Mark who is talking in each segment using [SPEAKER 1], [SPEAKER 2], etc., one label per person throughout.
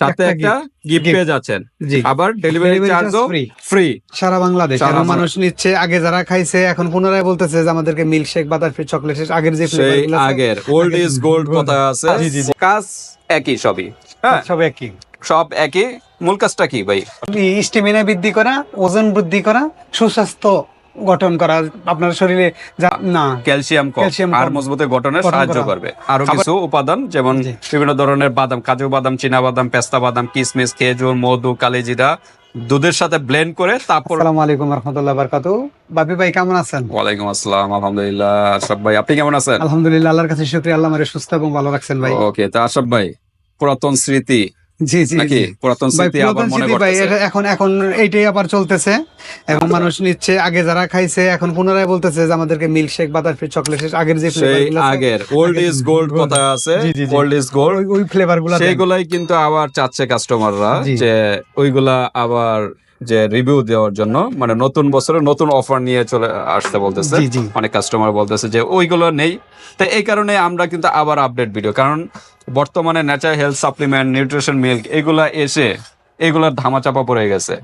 [SPEAKER 1] সাথে
[SPEAKER 2] একটা
[SPEAKER 1] গিফট পেয়ে যাচ্ছেন। আবার ডেলিভারি চার্জও ফ্রি
[SPEAKER 2] সারা বাংলাদেশ। এখন মানুষ নিচ্ছে। আগে যারা খাইছে এখন পুনরায় বলতেছে যে আমাদেরকে milk shake butter free chocolate আগের যে flavor
[SPEAKER 1] সেই
[SPEAKER 2] গুলো আছে,
[SPEAKER 1] আগের। ওল্ড ইজ গোল্ড কথা আছে। কাজ একই সবই। হ্যাঁ।
[SPEAKER 2] সব একই।
[SPEAKER 1] সব একই। মূল কাজটা কি ভাই?
[SPEAKER 2] স্টেমিনা বৃদ্ধি করা ওজন বৃদ্ধি করা সুস্বাস্থ্য গঠন করা আপনার শরীরে যা না
[SPEAKER 1] ক্যালসিয়াম
[SPEAKER 2] Calcium
[SPEAKER 1] আর। মজবুতে গঠনে সাহায্য করবে। আরও কিছু উপাদান যেমন বিভিন্ন ধরনের বাদাম কাজু বাদাম চীনা বাদাম পেস্তা বাদাম কিশমিশ খেজুর মধু কালিজিরা দুধের সাথে ব্লেন্ড করে তারপর
[SPEAKER 2] আসসালামু আলাইকুম রহমতুল্লাহ বারকাতু বাপি ভাই কেমন আছেন?
[SPEAKER 1] ওয়ালাইকুম আসসালাম আলহামদুলিল্লাহ। আশরাফ ভাই আপনি কেমন আছেন?
[SPEAKER 2] আলহামদুলিল্লাহ আল্লাহর কাছে শুকরিয়া আল্লাহ আমারে সুস্থ এবং ভালো রাখছেন ভাই।
[SPEAKER 1] ওকে তা আশরাফ ভাই পুরাতন স্মৃতি
[SPEAKER 2] জি জি
[SPEAKER 1] নাকি পুরাতন স্মৃতি আবার মনে
[SPEAKER 2] এখন এখন এইটাই আবার চলতেছে এখন
[SPEAKER 1] আচ্ছা।
[SPEAKER 2] মানুষ নিচ্ছে আগে যারা খাইছে এখন পুনরায় বলতেছে যে আমাদেরকে চকলেট আগের যে
[SPEAKER 1] আগের ওল্ড ইজ গোল্ড কথা আছে। ওল্ড ইজ গোল্ড
[SPEAKER 2] ওই ফ্লেভারগুলা।
[SPEAKER 1] সেইগুলাই কিন্তু আবার চাচ্ছে কাস্টমাররা। যে ওইগুলা আবার যে রিভিউ দেওয়ার জন্য মানে নতুন বছরে নতুন অফার নিয়ে চলে আসতে বলতেছে। অনেক কাস্টমার বলতেছে যে ওইগুলো নেই। তো এই কারণে আমরা কিন্তু আবার আপডেট ভিডিও কারণ বর্তমানে natural health supplement nutrition milk এগুলা এসে এগুলার ধামাচাপা পড়ে গেছে।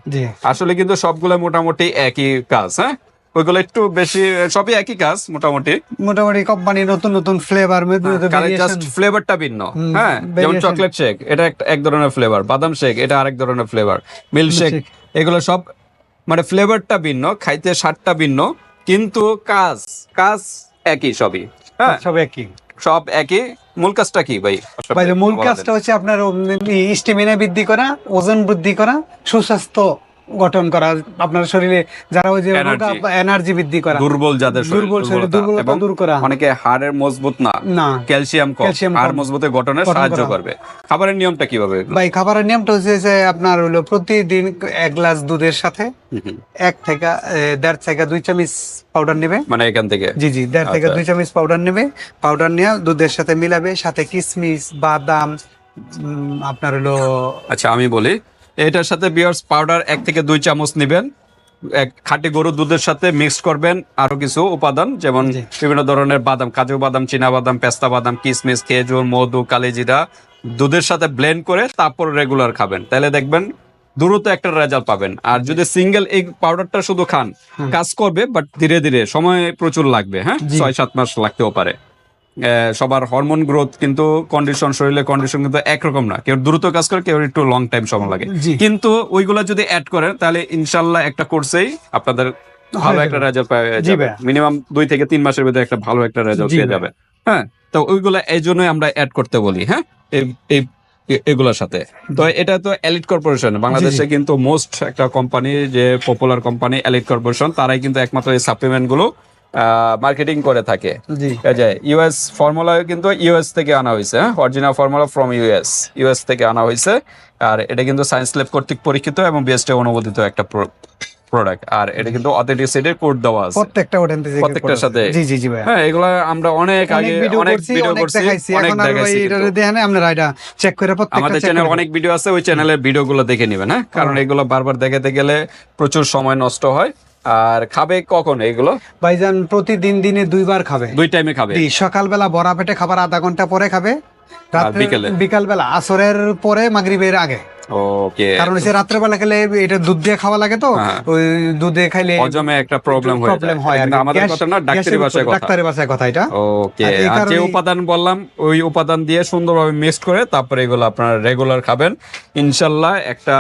[SPEAKER 1] আসলে কিন্তু সবগুলো মোটামুটি একই কাজ হ্যাঁ? ওইগুলো একটু বেশি সবই একই কাজ মোটামুটি।
[SPEAKER 2] মোটামুটি কোম্পানি নতুন নতুন ফ্লেভার
[SPEAKER 1] জাস্ট ফ্লেভারটা ভিন্ন হ্যাঁ? যেমন চকলেট শেক এটা এক ধরনের ফ্লেভার বাদাম শেক এটা আরেক ধরনের ফ্লেভার মিল্ক শেক এগুলো সব মানে ফ্লেভারটা ভিন্ন খাইতে স্বাদটা ভিন্ন কিন্তু কাজ কাজ একই সবই হ্যাঁ?
[SPEAKER 2] সব একই।
[SPEAKER 1] সব একই। মূল কাজটা কি ভাই?
[SPEAKER 2] ভাই মূল কাজটা হচ্ছে আপনার স্টেমিনা বৃদ্ধি করা ওজন বৃদ্ধি করা সুস্বাস্থ্য গঠন করা আপনার শরীরে যারা ওই যে এনার্জি বৃদ্ধি করা
[SPEAKER 1] দুর্বল যাদের
[SPEAKER 2] দুর্বল শরীর
[SPEAKER 1] দুর্বলতা।
[SPEAKER 2] দূর করা।
[SPEAKER 1] অনেকে হাড়ের মজবুত না
[SPEAKER 2] না
[SPEAKER 1] ক্যালসিয়াম কম। হাড় মজবুতের গঠনে সাহায্য করবে। খাবারের নিয়মটা কীভাবে?
[SPEAKER 2] ভাই খাবারের নিয়মটা হচ্ছে যে আপনার হলো প্রতিদিন এক গ্লাস দুধের সাথে। এক থেকে দেড় থেকে দুই চামচ পাউডার নেবে।
[SPEAKER 1] মানে এখান থেকে?
[SPEAKER 2] জি জি দেড় থেকে
[SPEAKER 1] আচ্ছা।
[SPEAKER 2] দুই চামচ পাউডার নেবে। পাউডার নিয়ে দুধের সাথে মিলাবে সাথে কিশমিশ বাদাম আপনার হলো
[SPEAKER 1] আচ্ছা আমি বলি এটার সাথে বিয়ার্স পাউডার এক থেকে দুই চামচ নেবেন। এক খাঁটি গরুর দুধের সাথে মিক্স করবেন আরও কিছু উপাদান যেমন। বিভিন্ন ধরনের বাদাম কাজু বাদাম চীনা বাদাম পেস্তা বাদাম কিশমিশ খেজুর মধু কালিজিরা দুধের সাথে ব্লেন্ড করে তারপর রেগুলার খাবেন। তাহলে দেখবেন দ্রুত একটা রেজাল্ট পাবেন। আর যদি সিঙ্গেল এই পাউডারটা শুধু খান কাজ করবে বাট ধীরে ধীরে সময় প্রচুর লাগবে হ্যাঁ? ছয় সাত মাস লাগতেও পারে। সবার হরমোন গ্রোথ কিন্তু কন্ডিশন শরীরের কন্ডিশন কিন্তু একরকম না। কেউ দ্রুত কাজ করে কেউ একটু লং টাইম সময় লাগে। কিন্তু ওইগুলা যদি অ্যাড করেন তাহলে ইনশাল্লাহ একটা কোর্সেই আপনাদের ভালো একটা রেজাল্ট পেয়ে
[SPEAKER 2] জি
[SPEAKER 1] যাবে। মিনিমাম দুই থেকে তিন মাসের ভিতরে একটা ভালো একটা রেজাল্ট পেয়ে যাবে। হ্যাঁ তো ওইগুলা এই জন্যই আমরা অ্যাড করতে বলি হ্যাঁ? এই- এই এগুলোর সাথে। তো এটা তো এলিট কর্পোরেশন বাংলাদেশে কিন্তু মোস্ট একটা কোম্পানি যে পপুলার কোম্পানি এলিট কর্পোরেশন তারাই কিন্তু একমাত্র এই সাপ্লিমেন্টগুলো মার্কেটিং করে থাকে। ইউএস ফর্মুলা কিন্তু ইউএস থেকে আনা হয়েছে হ্যাঁ? Original formula from US US থেকে আনা হয়েছে। আর এটা কিন্তু সায়েন্স ল্যাব কর্তৃক পরীক্ষিত এবং বিএসটি অনুমোদিত একটা প্রোডাক্ট আর এটা কিন্তু অথেন্টিসিটির কোড দেওয়া আছে।
[SPEAKER 2] প্রত্যেকটা থেকে
[SPEAKER 1] প্রত্যেকটার সাথে।
[SPEAKER 2] জি জি জি ভাই
[SPEAKER 1] হ্যাঁ এগুলো আমরা অনেক আগে
[SPEAKER 2] অনেক ভিডিও করছি অনেক দেখাইছি এটা দেখেন আপনারা এটা চেক করে প্রত্যেকটা
[SPEAKER 1] আমাদের চ্যানেল অনেক ভিডিও আছে ওই চ্যানেলের ভিডিওগুলো দেখে নেবেন হ্যাঁ? কারণ এগুলো বারবার দেখাতে গেলে প্রচুর সময় নষ্ট হয়। আর খাবে কখন এগুলো?
[SPEAKER 2] ভাইজান প্রতিদিন দিনে দুইবার খাবে।
[SPEAKER 1] দুই টাইমে খাবে?
[SPEAKER 2] সকালবেলা বড়া পেটে খাবার আধা ঘণ্টা পরে খাবে
[SPEAKER 1] বিকেলে?
[SPEAKER 2] বিকালবেলা আসরের পরে মাগরিবের আগে।
[SPEAKER 1] ওকে
[SPEAKER 2] কারণ হচ্ছে রাত্রেবেলা খেলে এটা দুধ দিয়ে খাওয়া লাগে তো
[SPEAKER 1] হ্যাঁ।
[SPEAKER 2] ওই দুধে খাইলে
[SPEAKER 1] হজমে একটা প্রবলেম হয়ে
[SPEAKER 2] প্রবলেম হয় আর
[SPEAKER 1] আমাদের কথা না ডাক্তারি ভাষায় কথা।
[SPEAKER 2] ডাক্তারি ভাষায় কথা এটা।
[SPEAKER 1] ওকে যে উপাদান বললাম ওই উপাদান দিয়ে সুন্দরভাবে মিক্সড করে তারপরে এগুলো আপনারা রেগুলার খাবেন। ইনশাল্লাহ একটা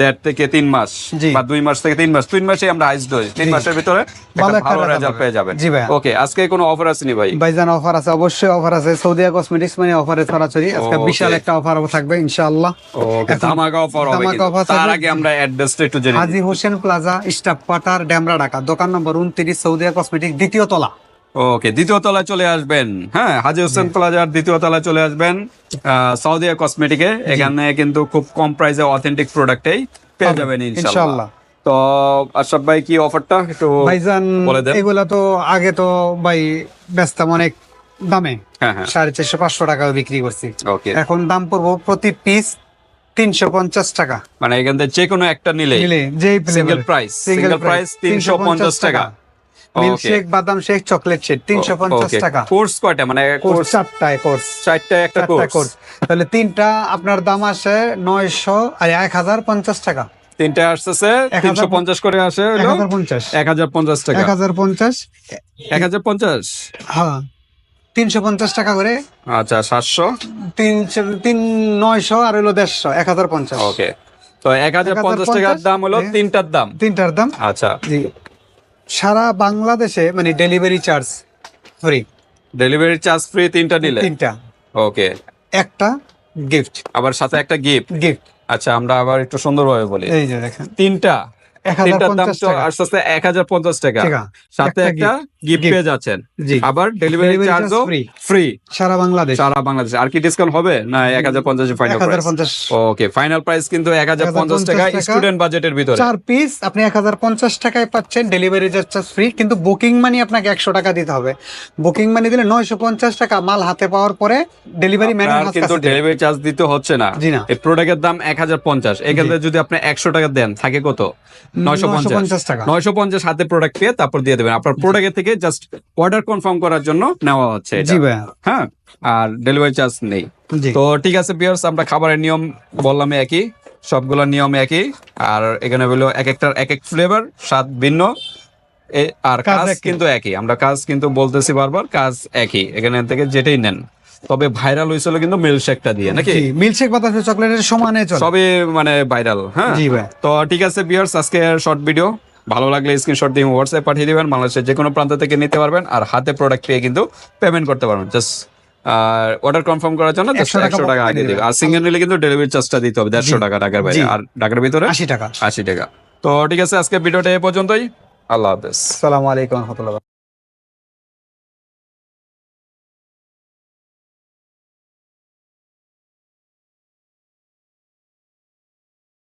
[SPEAKER 1] দেড় থেকে তিন মাস বা দুই মাস থেকে তিন মাস তিন মাসে আমরা আইস ডোজ তিন মাসের ভিতরে
[SPEAKER 2] ভালো
[SPEAKER 1] রেজাল্ট পেয়ে যাবেন।
[SPEAKER 2] জি ভাইয়া।
[SPEAKER 1] ওকে আজকে কোনো অফার আসেনি ভাই?
[SPEAKER 2] ভাইজান অফার আছে অবশ্যই অফার আছে। সৌদিয়া কসমেটিক্স মানে অফারে ছড়াছড়ি। আজকে বিশাল একটা অফার থাকবে ইনশাআল্লাহ।
[SPEAKER 1] ওকে ধামাকা অফার হবে কিন্তু। তার আগে আমরা অ্যাড্রেসটা একটু জেনে নিই।
[SPEAKER 2] Hossain plaza staff quarter Demra Dhaka. দোকান নম্বর উনত্রিশ সৌদিয়া কসমেটিক দ্বিতীয় তলা।
[SPEAKER 1] ওকে দ্বিতীয় তলায় চলে আসবেন। হ্যাঁ হাজি হোসেন প্লাজার দ্বিতীয় তলায় চলে আসবেন। সাউদিয়া কসমেটিকে এখানে কিন্তু খুব কম প্রাইসে অথেন্টিক প্রোডাক্টেই পেয়ে যাবেন
[SPEAKER 2] ইনশাআল্লাহ।
[SPEAKER 1] তো আশরাফ ভাই কি অফারটা একটু
[SPEAKER 2] ভাইজান। এগুলা তো আগে তো ভাই ব্যস্তাম অনেক দামে।
[SPEAKER 1] হ্যাঁ হ্যাঁ।
[SPEAKER 2] সাড়ে চারশো পাঁচশো টাকা বিক্রি করছি।
[SPEAKER 1] ওকে
[SPEAKER 2] এখন দাম পড়ব প্রতি পিস তিনশো পঞ্চাশ টাকা।
[SPEAKER 1] মানে এখান থেকে যে কোনো একটা নিলে। সিঙ্গেল প্রাইস সিঙ্গেল প্রাইস তিনশো পঞ্চাশ টাকা।
[SPEAKER 2] মিল্ক শেক বাদাম শেক চকলেট শেক তিনশো পঞ্চাশ টাকা।
[SPEAKER 1] কোর্স কয়টা? মানে
[SPEAKER 2] কোর্স চারটায় কোর্স
[SPEAKER 1] চারটা একটা কোর্স
[SPEAKER 2] তাহলে তিনটা আপনার দাম আসে নয়শো আর এক হাজার পঞ্চাশ টাকা।
[SPEAKER 1] তিনটা আসতেছে তিনশো পঞ্চাশ করে আসে
[SPEAKER 2] এক হাজার পঞ্চাশ।
[SPEAKER 1] এক হাজার পঞ্চাশ টাকা।
[SPEAKER 2] এক হাজার পঞ্চাশ।
[SPEAKER 1] এক হাজার পঞ্চাশ?
[SPEAKER 2] হ্যাঁ। তিনশো পঞ্চাশ টাকা করে।
[SPEAKER 1] আচ্ছা সাতশো?
[SPEAKER 2] তিনশো তিন নয়শো আর হলো দেড়শো এক হাজার পঞ্চাশ।
[SPEAKER 1] ওকে। তো এক হাজার পঞ্চাশ টাকার দাম হলো
[SPEAKER 2] হ্যাঁ।
[SPEAKER 1] তিনটার দাম?
[SPEAKER 2] তিনটার দাম।
[SPEAKER 1] আচ্ছা।
[SPEAKER 2] জি। সারা বাংলাদেশে মানে delivery charge free
[SPEAKER 1] delivery charge free তিনটা নিলে
[SPEAKER 2] তিনটা।
[SPEAKER 1] ওকে।
[SPEAKER 2] একটা গিফট
[SPEAKER 1] আবার সাথে একটা গিফট
[SPEAKER 2] গিফট
[SPEAKER 1] আচ্ছা আমরা আবার একটু সুন্দরভাবে বলি।
[SPEAKER 2] এই যে দেখেন।
[SPEAKER 1] তিনটা?
[SPEAKER 2] টাকা।
[SPEAKER 1] সাথে
[SPEAKER 2] একটা
[SPEAKER 1] গিফট পেয়ে যাচ্ছেন। আবার ডেলিভারি চার্জও ফ্রি
[SPEAKER 2] সারা বাংলাদেশ।
[SPEAKER 1] সারা বাংলাদেশ। আর কি ডিসকাউন্ট হবে না এক হাজার পঞ্চাশ final price okay final price কিন্তু এক হাজার পঞ্চাশ টাকা। স্টুডেন্ট বাজেটের ভিতরে।
[SPEAKER 2] চার পিস আপনি এক হাজার পঞ্চাশ টাকায় পাচ্ছেন। ডেলিভারি চার্জ ফ্রি কিন্তু বুকিং মানি আপনাকে একশো টাকা দিতে হবে। বুকিং মানি দিলে নয়শো পঞ্চাশ টাকা মাল হাতে পাওয়ার পরে ডেলিভারি
[SPEAKER 1] কিন্তু ডেলিভারি চার্জ দিতে হচ্ছে না। এই প্রোডাক্টের দাম এক হাজার পঞ্চাশ। এখানে যদি আপনি একশো টাকা দেন থাকে কত? নয়শো পঞ্চাশ।
[SPEAKER 2] টাকা।
[SPEAKER 1] নয়শো পঞ্চাশ হাতে প্রোডাক্ট পেয়ে তারপর দিয়ে দেবেন। আপনার প্রোডাক্টের থেকে জাস্ট অর্ডার কনফার্ম করার জন্য নেওয়া হচ্ছে
[SPEAKER 2] জি ভাইয়া।
[SPEAKER 1] হ্যাঁ আর ডেলিভারি চার্জ নেই। তো ঠিক আছে বিয়ার্স আমরা খাবারের নিয়ম বললাম একই সবগুলোর নিয়ম একই। আর এখানে হলো এক একটার এক এক ফ্লেভার স্বাদ ভিন্ন। আর
[SPEAKER 2] কাজ
[SPEAKER 1] কাজ কিন্তু একই। আমরা কাজ কিন্তু বলতেছি বারবার কাজ একই। এখানে থেকে যেটাই নেন। তবে ভাইরাল হয়েছিল কিন্তু মিল্কশেকটা দিয়ে নাকি?
[SPEAKER 2] মিল্কশেক বাতাস চকলেটের সমানে চলে।
[SPEAKER 1] সবই মানে ভাইরাল হ্যাঁ?
[SPEAKER 2] জি ভাই।
[SPEAKER 1] তো ঠিক আছে বিয়ার্স আজকে শর্ট ভিডিও ভালো লাগলে স্ক্রিনশট দিয়ে হোয়াটসঅ্যাপ পাঠিয়ে দিবেন বাংলাদেশের যে কোনো প্রান্ত থেকে নিতে পারবেন আর হাতে প্রোডাক্ট পেয়ে কিন্তু পেমেন্ট করতে পারবেন। জাস্ট আর অর্ডার কনফার্ম করার জন্য
[SPEAKER 2] 100 টাকা
[SPEAKER 1] একশো টাকা আগে দিবে। আর সিঙ্গেল নিলে কিন্তু ডেলিভারি চার্জটা দিতে হবে দেড়শো টাকা ঢাকার বাইরে। আর ঢাকার ভিতরে?
[SPEAKER 2] আশি টাকা।
[SPEAKER 1] আশি টাকা। তো ঠিক আছে আজকে ভিডিওটা এ পর্যন্তই। আল্লাহ হাফেজ।
[SPEAKER 2] আসসালামু আলাইকুম রহমতুল্লাহ।